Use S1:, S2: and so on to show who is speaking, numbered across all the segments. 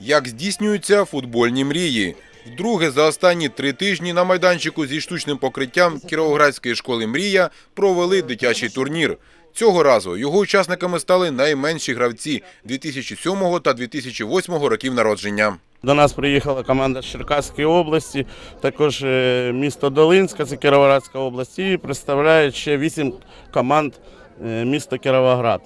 S1: Як здійснюються футбольні мрії? Вдруге за останні три тижні на майданчику зі штучним покриттям Кіровоградської школи Мрія провели дитячий турнір. Цього разу його учасниками стали найменші гравці 2007 та 2008 років народження.
S2: До нас приїхала команда з Черкаської області, також е, місто Долинська, це Кіровоградська область, і представляють ще вісім команд е, міста Кіровоград.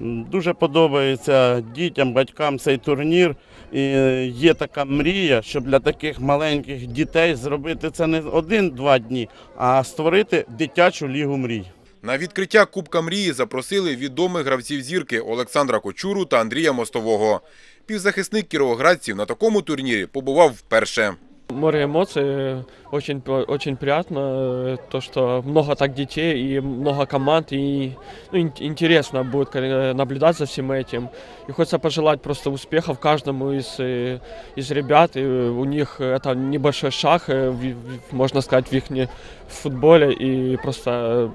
S2: Дуже подобається дітям, батькам цей турнір. І є така мрія, щоб для таких маленьких дітей зробити це не один-два дні, а створити дитячу лігу мрій.
S1: На відкриття Кубка мрії запросили відомих гравців зірки Олександра Кочуру та Андрія Мостового. Півзахисник кіровоградців на такому турнірі побував вперше.
S3: Море эмоций, очень, очень приятно, э, то, что много так детей и много команд, и ну, ин- интересно будет э, наблюдать за всем этим. И хочется пожелать просто успехов каждому из, э, из ребят, и у них это небольшой шаг, э, в- в- можно сказать, в их футболе, и просто,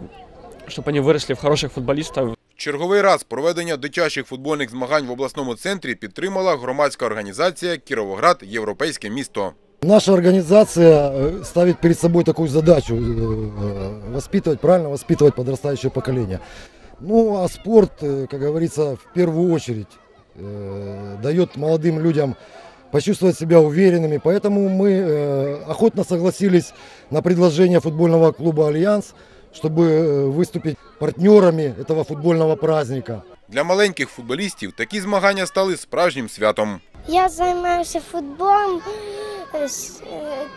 S3: чтобы они выросли в хороших футболистов,
S1: Черговий раз проведення дитячих футбольних змагань в обласному центрі підтримала громадська організація Кіровоград Європейське місто.
S4: Наша организация э, ставит перед собой такую задачу э, воспитывать, правильно воспитывать подрастающее поколение. Ну, а спорт, э, как говорится, в первую очередь э, дает молодым людям почувствовать себя уверенными. Поэтому мы э, охотно согласились на предложение футбольного клуба «Альянс», чтобы э, выступить партнерами этого футбольного праздника.
S1: Для маленьких футболістів такі змагання стали справжнім святом.
S5: Я займаюся футболом, е,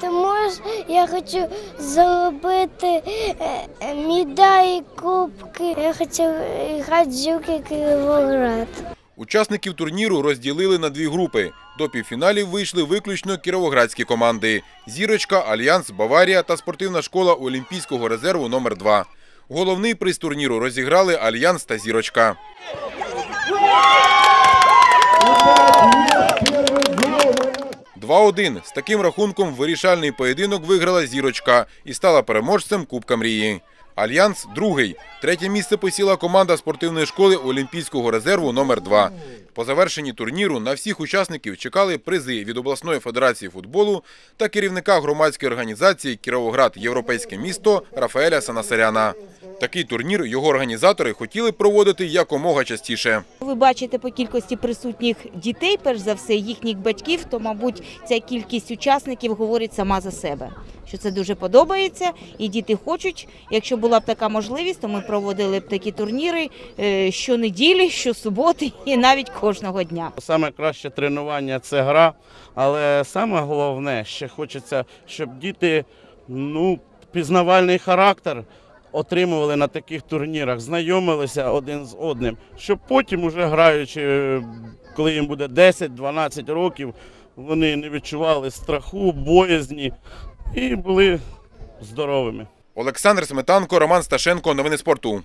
S5: тому ж я хочу заробити е, е, медалі, кубки. Я хочу грати Жуки Києвоград.
S1: Учасників турніру розділили на дві групи. До півфіналів вийшли виключно кіровоградські команди: Зірочка, Альянс, Баварія та спортивна школа Олімпійського резерву номер 2 Головний приз турніру розіграли Альянс та Зірочка. Два-один. З таким рахунком вирішальний поєдинок виграла Зірочка і стала переможцем Кубка мрії. Альянс другий. Третє місце посіла команда спортивної школи Олімпійського резерву номер 2 По завершенні турніру на всіх учасників чекали призи від обласної федерації футболу та керівника громадської організації Кіровоград Європейське місто Рафаеля Санасаряна. Такий турнір його організатори хотіли проводити якомога частіше.
S6: Ви бачите по кількості присутніх дітей, перш за все, їхніх батьків, то, мабуть, ця кількість учасників говорить сама за себе. Що це дуже подобається, і діти хочуть. Якщо була б така можливість, то ми проводили б такі турніри е, щонеділі, щосуботи і навіть кожного дня.
S2: Саме краще тренування це гра, але саме головне, ще хочеться, щоб діти ну, пізнавальний характер отримували на таких турнірах, знайомилися один з одним, щоб потім, уже граючи, е, коли їм буде 10-12 років, вони не відчували страху, боязні і були здоровими.
S1: Олександр Сметанко, Роман Сташенко. Новини спорту.